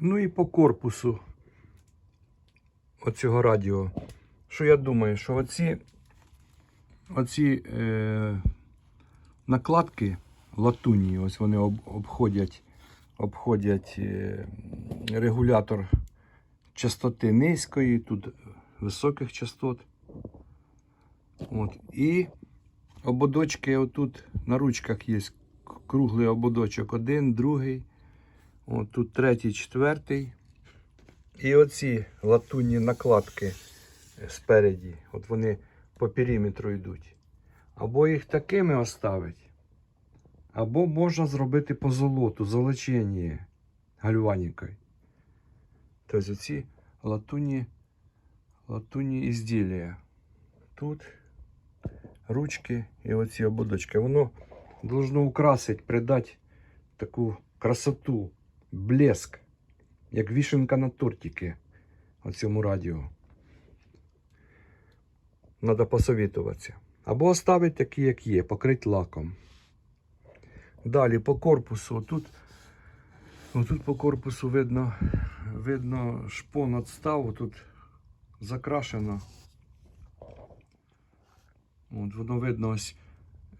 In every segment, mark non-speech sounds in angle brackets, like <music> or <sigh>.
Ну і по корпусу оцього радіо. Що я думаю, що оці, оці е, накладки латунні, ось вони об, обходять, обходять е, регулятор частоти низької, тут високих частот. От. І ободочки отут на ручках є круглий ободочок, один, другий. От тут третій, четвертий. І оці латунні накладки спереді, от вони по периметру йдуть. Або їх такими оставить, або можна зробити по золоту, золочення гальванікою. Тобто оці латунні, латунні ізділля. Тут ручки і оці ободочки. Воно должно украсити, придати таку красоту, блеск, як вішенка на тортики оцьому радіо. Надо посовітуватися. Або оставити такі, як є, покрити лаком. Далі по корпусу. Тут, тут по корпусу видно, видно шпон отстав, тут закрашено. От, воно видно ось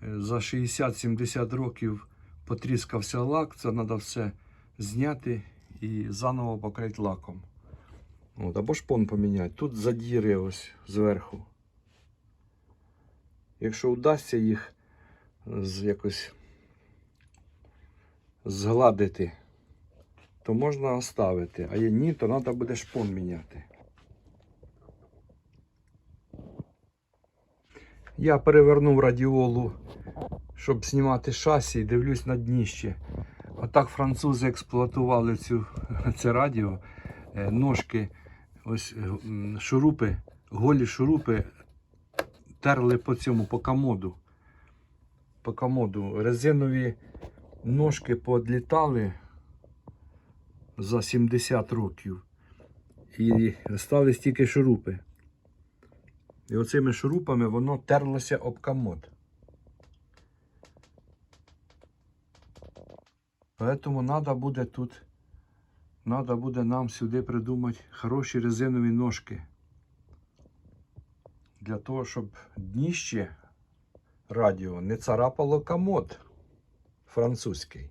е, за 60-70 років потріскався лак. Це треба все зняти і заново покрити лаком. От, або шпон поміняти. Тут задіри ось зверху. Якщо вдасться їх з якось згладити, то можна оставити. А є ні, то треба буде шпон міняти. Я перевернув радіолу, щоб знімати шасі, і дивлюсь на дніще. Отак французи експлуатували цю, <laughs> це радіо. Е, Ножки, ось е, шурупи, голі шурупи терли по цьому, по комоду. По комоду. Резинові ножки поодлітали за 70 років. І стали тільки шурупи. І оцими шурупами воно терлося об комод. Поэтому треба буде тут, надо буде нам сюди придумати хороші резинові ножки. Для того, щоб дніще радіо не царапало комод французький.